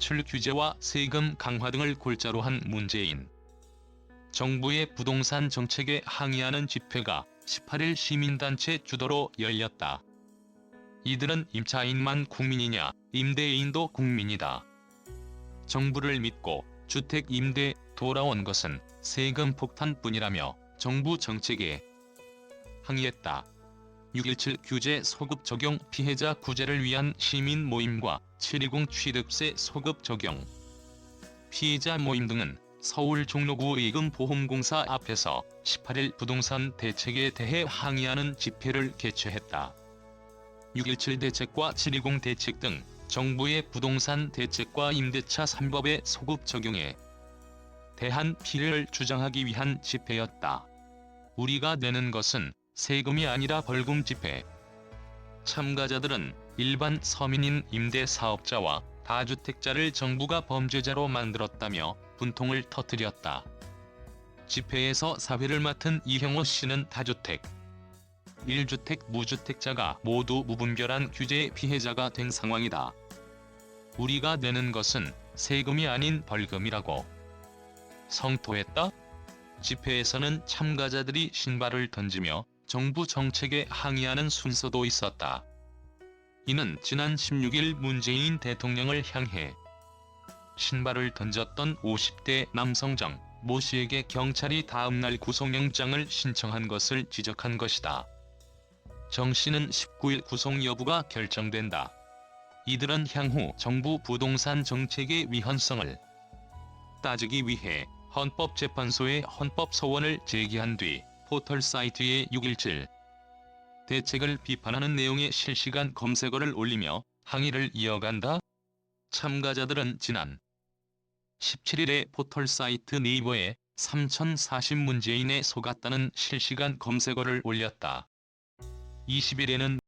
대출 규제와 세금 강화 등을 골자로 한 문재인. 정부의 부동산 정책에 항의하는 집회가 18일 시민단체 주도로 열렸다. 이들은 임차인만 국민이냐, 임대인도 국민이다. 정부를 믿고 주택 임대 돌아온 것은 세금 폭탄뿐이라며 정부 정책에 항의했다. 6.17 규제 소급 적용 피해자 구제를 위한 시민 모임과 720 취득세 소급 적용 피해자 모임 등은 서울 종로구 의금보험공사 앞에서 18일 부동산 대책에 대해 항의하는 집회를 개최했다. 6.17 대책과 720 대책 등 정부의 부동산 대책과 임대차 3법의 소급 적용에 대한 피해를 주장하기 위한 집회였다. 우리가 내는 것은 세금이 아니라 벌금 집회. 참가자들은 일반 서민인 임대 사업자와 다주택자를 정부가 범죄자로 만들었다며 분통을 터뜨렸다. 집회에서 사회를 맡은 이형호 씨는 다주택, 1주택 무주택자가 모두 무분별한 규제의 피해자가 된 상황이다. 우리가 내는 것은 세금이 아닌 벌금이라고 성토했다. 집회에서는 참가자들이 신발을 던지며 정부 정책에 항의하는 순서도 있었다. 이는 지난 16일 문재인 대통령을 향해 신발을 던졌던 50대 남성정 모 씨에게 경찰이 다음날 구속영장을 신청한 것을 지적한 것이다. 정 씨는 19일 구속 여부가 결정된다. 이들은 향후 정부 부동산 정책의 위헌성을 따지기 위해 헌법재판소에 헌법 소원을 제기한 뒤 포털 사이트에 6.17 대책을 비판하는 내용의 실시간 검색어를 올리며 항의를 이어간다. 참가자들은 지난 17일에 포털 사이트 네이버에 3040 문재인에 속았다는 실시간 검색어를 올렸다. 20일에는